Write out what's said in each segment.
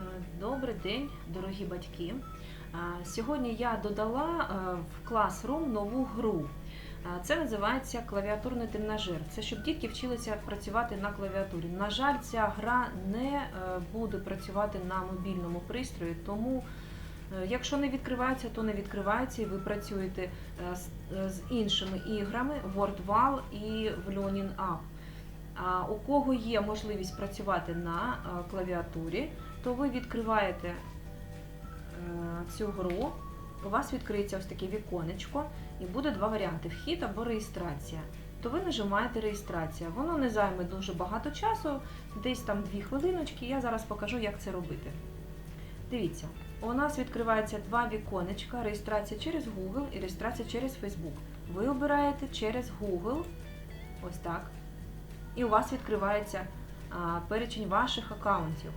Е, Добрий день, дорогі батьки. Сьогодні я додала е, в Classroom нову гру. Це називається клавіатурний тренажер. Це щоб дітки вчилися працювати на клавіатурі. На жаль, ця гра не е, буде працювати на мобільному пристрої, тому е, якщо не відкривається, то не відкривається, і ви працюєте е, з- е, іншими іграми WordWall і в Learning App. У кого є можливість працювати на е, клавіатурі, то ви відкриваєте е, цю гру, у вас відкриється ось таке віконечко, і буде два варіанти: вхід або реєстрація. То ви нажимаєте реєстрація. Воно не займе дуже багато часу, десь там дві хвилиночки. Я зараз покажу, як це робити. Дивіться, у нас відкривається два віконечка: реєстрація через Google і реєстрація через Facebook. Ви обираєте через Google, ось так. І у вас відкривається перечень ваших аккаунтів.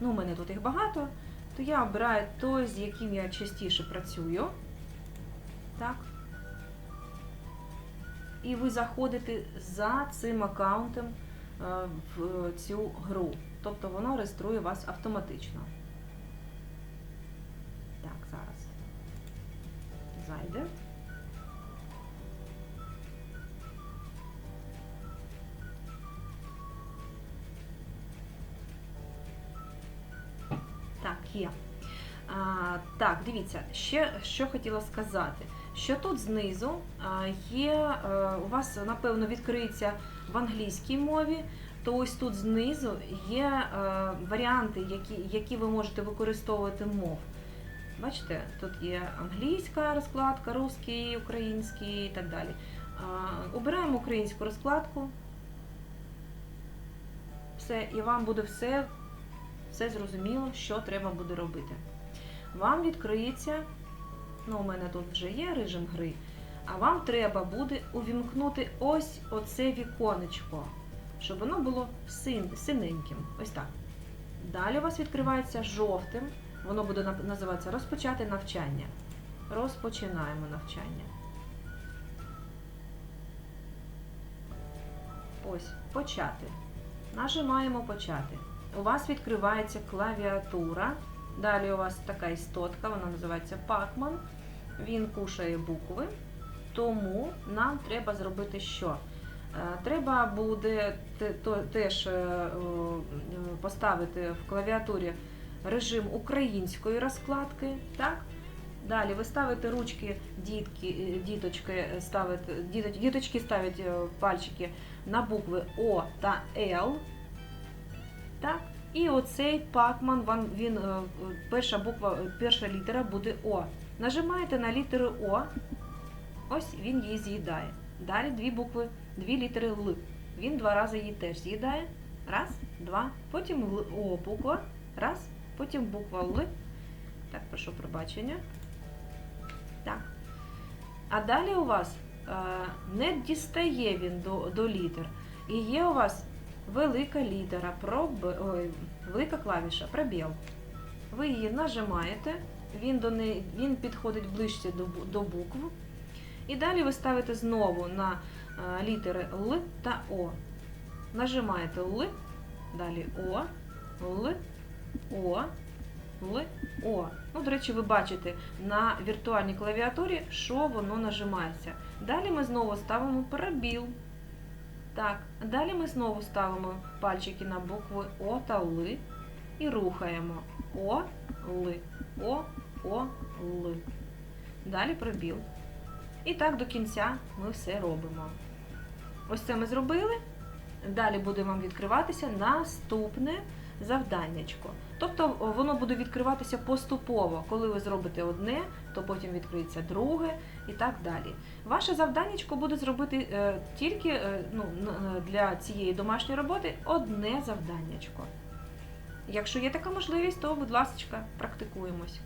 Ну, у мене тут їх багато, то я обираю той, з яким я частіше працюю. Так. І ви заходите за цим аккаунтом е, в цю гру. Тобто воно реєструє вас автоматично. Так, зараз. Зайде. Так. А, так, дивіться, ще що хотіла сказати. Що тут знизу є, е, у вас, напевно, відкриється в англійській мові, то ось тут знизу є е, варіанти, які, які ви можете використовувати мов. Бачите, тут є англійська розкладка, русський, український і так далі. Обираємо українську розкладку. Все, і вам буде все все зрозуміло, що треба буде робити. Вам відкриється, ну, у мене тут вже є режим гри, а вам треба буде увімкнути ось оце віконечко, щоб воно було син, синеньким. Ось так. Далі у вас відкривається жовтим, воно буде називатися розпочати навчання. Розпочинаємо навчання. Ось, почати. Нажимаємо почати. У вас відкривається клавіатура. Далі у вас така істотка, вона називається Pacman. Він кушає букви. Тому нам треба зробити що? Е, Треба буде теж е, поставити в клавіатурі режим української розкладки. Так? Далі ви ставите ручки, дітки, е, діточки ставите, діточки ставлять пальчики на букви О та Л. Так? І оцей пакман, він, е, перша буква, е, перша літера буде О. Нажимаєте на літеру О, ось він її з'їдає. Далі дві букви, дві літери Л. Він два рази її теж з'їдає. Раз, два, потім О буква, раз, потім буква Л. Так, прошу пробачення. Так. А далі у вас е, не дістає він до, до літер. І є у вас велика літера, проб... Ой, велика клавіша, пробіл. Ви її нажимаєте, він, до неї, він підходить ближче до, до букв. І далі ви ставите знову на е, літери Л та О. Нажимаєте Л, далі О, Л, О, Л, О. Ну, до речі, ви бачите на віртуальній клавіатурі, що воно нажимається. Далі ми знову ставимо пробіл. Так, далі ми знову ставимо пальчики на букви О та Л і рухаємо О, Л, О, О, Л. Далі пробіл. І так до кінця ми все робимо. Ось це ми зробили. Далі буде вам відкриватися наступне завданнячко. Тобто воно буде відкриватися поступово. Коли ви зробите одне, то потім відкриється друге і так далі. Ваше завданнячко буде зробити е, тільки е, ну, е, для цієї домашньої роботи одне завданнячко. Якщо є така можливість, то, будь ласка, практикуємось.